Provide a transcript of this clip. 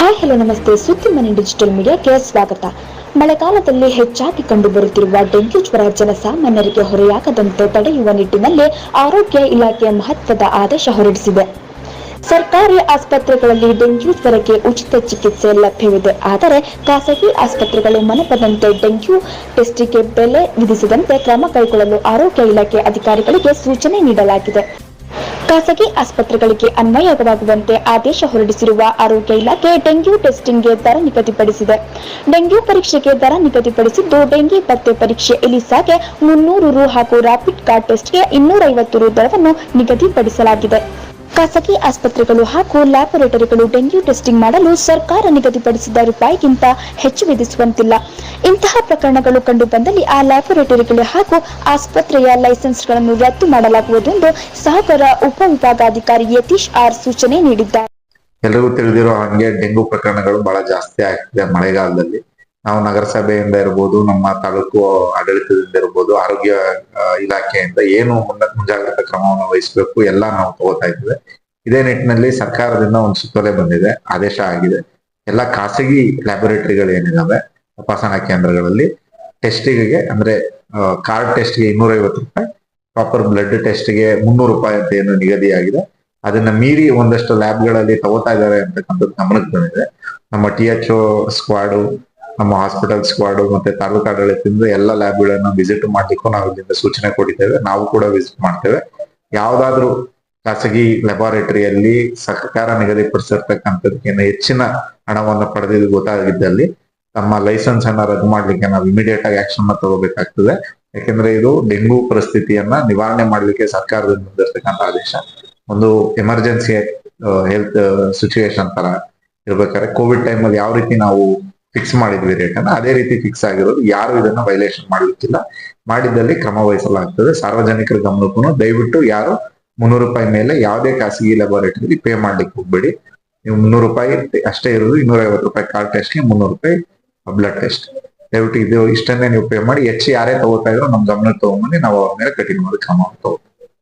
Hi, hello, ನಮಸ್ತೆ. ಸುದ್ದಿ ಮನೆ ಡಿಜಿಟಲ್ ಮೀಡಿಯಾಕ್ಕೆ ಸ್ವಾಗತ. ಮಳೆಗಾಲದಲ್ಲಿ ಹೆಚ್ಚಾಗಿ ಕಂಡುಬರುತ್ತಿರುವ ಡೆಂಗ್ಯೂ ಜ್ವರ ಜನಸಾಮಾನ್ಯರಿಗೆ ಹೊರೆಯಾಗದಂತೆ ತಡೆಯುವ ನಿಟ್ಟಿನಲ್ಲಿ ಆರೋಗ್ಯ ಇಲಾಖೆ ಮಹತ್ವದ ಆದೇಶ ಹೊರಡಿಸಿದೆ. ಸರ್ಕಾರಿ ಆಸ್ಪತ್ರೆಗಳಲ್ಲಿ ಡೆಂಗ್ಯೂ ಜ್ವರಕ್ಕೆ ಉಚಿತ ಚಿಕಿತ್ಸೆ ಲಭ್ಯವಿದೆ. ಆದರೆ ಖಾಸಗಿ ಆಸ್ಪತ್ರೆಗಳು ಮನಬಂದಂತೆ ಡೆಂಗ್ಯೂ ಟೆಸ್ಟಿಗೆ ಬೆಲೆ ವಿಧಿಸದಂತೆ ಕ್ರಮ ಕೈಗೊಳ್ಳಲು ಆರೋಗ್ಯ ಇಲಾಖೆ ಅಧಿಕಾರಿಗಳಿಗೆ ಸೂಚನೆ ನೀಡಲಾಗಿದೆ. ಖಾಸಗಿ ಆಸ್ಪತ್ರೆಗಳಿಗೆ ಅನ್ವಯವಾಗುವಂತೆ ಆದೇಶ ಹೊರಡಿಸಿರುವ ಆರೋಗ್ಯ ಇಲಾಖೆ ಡೆಂಗ್ಯೂ ಟೆಸ್ಟಿಂಗ್ಗೆ ದರ ನಿಗದಿಪಡಿಸಿದೆ. ಡೆಂಗ್ಯೂ ಪರೀಕ್ಷೆಗೆ ದರ ನಿಗದಿಪಡಿಸಿದ್ದು ಡೆಂಗಿ ಪತ್ತೆ ಪರೀಕ್ಷೆ ಎಲಿಸಾಗೆ ಮುನ್ನೂರು ರು ಹಾಗೂ ರ್ಯಾಪಿಡ್ ಕಾರ್ಡ್ ಟೆಸ್ಟ್ಗೆ ಇನ್ನೂರೈವತ್ತು ರು ದರವನ್ನು ನಿಗದಿಪಡಿಸಲಾಗಿದೆ. ಖಾಸಗಿ ಆಸ್ಪತ್ರೆಗಳು ಹಾಗೂ ಲ್ಯಾಬೊರೇಟರಿಗಳು ಡೆಂಗ್ಯೂ ಟೆಸ್ಟಿಂಗ್ ಮಾಡಲು ಸರ್ಕಾರ ನಿಗದಿಪಡಿಸಿದ ರೂಪಾಯಿಗಿಂತ ಹೆಚ್ಚು ವಿಧಿಸುವಂತಿಲ್ಲ. ಇಂತಹ ಪ್ರಕರಣಗಳು ಕಂಡುಬಂದಲ್ಲಿ ಆ ಲ್ಯಾಬೊರೇಟರಿಗಳು ಹಾಗೂ ಆಸ್ಪತ್ರೆಯ ಲೈಸೆನ್ಸ್ಗಳನ್ನು ರದ್ದು ಮಾಡಲಾಗುವುದು ಎಂದು ಸಹಕಾರ ಉಪವಿಭಾಗಾಧಿಕಾರಿ ಯತೀಶ್ ಆರ್ ಸೂಚನೆ ನೀಡಿದ್ದಾರೆ. ಎಲ್ಲರಿಗೂ ತಿಳಿದಿರೋ ಹಾಗೆ ಡೆಂಗು ಪ್ರಕರಣಗಳು ಬಹಳ ಜಾಸ್ತಿ ಆಗ್ತಿದೆ ಮಳೆಗಾಲದಲ್ಲಿ. ನಾವು ನಗರಸಭೆಯಿಂದ ಇರ್ಬೋದು, ನಮ್ಮ ತಾಲೂಕು ಆಡಳಿತದಿಂದ ಇರ್ಬೋದು, ಆರೋಗ್ಯ ಇಲಾಖೆಯಿಂದ ಏನು ಮುನ್ನ ಮುಂಜಾಗ್ರತಾ ಕ್ರಮವನ್ನು ವಹಿಸಬೇಕು ಎಲ್ಲ ನಾವು ತಗೋತಾ ಇದ್ದೇವೆ. ಇದೇ ನಿಟ್ಟಿನಲ್ಲಿ ಸರ್ಕಾರದಿಂದ ಒಂದು ಸುತ್ತೋಲೆ ಬಂದಿದೆ, ಆದೇಶ ಆಗಿದೆ. ಎಲ್ಲ ಖಾಸಗಿ ಲ್ಯಾಬೊರೇಟರಿಗಳು ಏನಿದಾವೆ, ತಪಾಸಣಾ ಕೇಂದ್ರಗಳಲ್ಲಿ ಟೆಸ್ಟಿಗೆ ಅಂದ್ರೆ ಕಾರ್ಡ್ ಟೆಸ್ಟ್ಗೆ ಇನ್ನೂರೈವತ್ತು ರೂಪಾಯಿ, ಪ್ರಾಪರ್ ಬ್ಲಡ್ ಟೆಸ್ಟ್ಗೆ ಮುನ್ನೂರು ರೂಪಾಯಿ ಅಂತ ಏನು ನಿಗದಿಯಾಗಿದೆ. ಅದನ್ನ ಮೀರಿ ಒಂದಷ್ಟು ಲ್ಯಾಬ್ಗಳಲ್ಲಿ ತಗೋತಾ ಇದ್ದಾರೆ ಅಂತಕ್ಕಂಥದ್ದು ಗಮನಕ್ಕೆ ಬಂದಿದೆ. ನಮ್ಮ ಟಿ ಎಚ್ ಸ್ಕ್ವಾಡು ನಮ್ಮ ಹಾಸ್ಪಿಟಲ್ ಸ್ಕ್ವಾಡ್ ಮತ್ತೆ ತಾಲೂಕು ಆಡಳಿತದಿಂದ ಎಲ್ಲ ಲ್ಯಾಬ್ಗಳನ್ನ ವಿಸಿಟ್ ಮಾಡ್ಲಿಕ್ಕೂ ನಾವು ಇಲ್ಲಿಂದ ಸೂಚನೆ ಕೊಟ್ಟಿದ್ದೇವೆ. ನಾವು ಕೂಡ ವಿಸಿಟ್ ಮಾಡ್ತೇವೆ. ಯಾವ್ದಾದ್ರು ಖಾಸಗಿ ಲೆಬಾರೇಟರಿಯಲ್ಲಿ ಸರ್ಕಾರ ನಿಗದಿಪಡಿಸಿರ್ತಕ್ಕಂಥದ್ದಕ್ಕಿಂತ ಹೆಚ್ಚಿನ ಹಣವನ್ನು ಪಡೆದಿದ್ದು ಗೊತ್ತಾಗಿದ್ದಲ್ಲಿ ತಮ್ಮ ಲೈಸೆನ್ಸ್ ಅನ್ನ ರದ್ದು ಮಾಡ್ಲಿಕ್ಕೆ ನಾವು ಇಮಿಡಿಯೇಟ್ ಆಗಿ ಆಕ್ಷನ್ ತಗೋಬೇಕಾಗ್ತದೆ. ಯಾಕೆಂದ್ರೆ ಇದು ಡೆಂಗು ಪರಿಸ್ಥಿತಿಯನ್ನ ನಿವಾರಣೆ ಮಾಡ್ಲಿಕ್ಕೆ ಸರ್ಕಾರದಿಂದ ಬಂದಿರತಕ್ಕಂಥ ಆದೇಶ. ಒಂದು ಎಮರ್ಜೆನ್ಸಿ ಹೆಲ್ತ್ ಸಿಚುವೇಶನ್ ತರ ಇರ್ಬೇಕಾದ್ರೆ ಕೋವಿಡ್ ಟೈಮ್ ಅಲ್ಲಿ ಯಾವ ರೀತಿ ನಾವು ಫಿಕ್ಸ್ ಮಾಡಿದ್ವಿ ರೇಟ್ ಅನ್ನ. ಅದೇ ರೀತಿ ಫಿಕ್ಸ್ ಆಗಿರೋದು. ಯಾರು ಇದನ್ನ ವೈಲೇಷನ್ ಮಾಡುತ್ತಿಲ್ಲ ಮಾಡಿದ್ದಲ್ಲಿ ಕ್ರಮ ವಹಿಸಲಾಗ್ತದೆ. ಸಾರ್ವಜನಿಕರ ಗಮನಕ್ಕೂ ದಯವಿಟ್ಟು ಯಾರು ಮುನ್ನೂರು ರೂಪಾಯಿ ಮೇಲೆ ಯಾವುದೇ ಖಾಸಗಿ ಲ್ಯಾಬೊರೇಟರಿ ಪೇ ಮಾಡ್ಲಿಕ್ಕೆ ಹೋಗ್ಬೇಡಿ. ನೀವು ಮುನ್ನೂರು ರೂಪಾಯಿ ಅಷ್ಟೇ ಇರೋದು. ಇನ್ನೂರ ಐವತ್ತು ರೂಪಾಯಿ ಕಾರ್ಡ್ ಟೆಸ್ಟ್ಗೆ ಮುನ್ನೂರು ರೂಪಾಯಿ ಬ್ಲಡ್ ಟೆಸ್ಟ್ ದಯವಿಟ್ಟು ಇದು ಇಷ್ಟನ್ನೇ ನೀವು ಪೇ ಮಾಡಿ. ಹೆಚ್ಚು ಯಾರೇ ತಗೋತಾ ಇದ್ರು ನಮ್ ಗಮನಕ್ಕೆ ತಗೊಂಡ್ಬಂದು ನಾವು ಅವ್ರ ಮೇಲೆ ಕಠಿಣವಾದ ಕ್ರಮ ತಗೋತೀವಿ.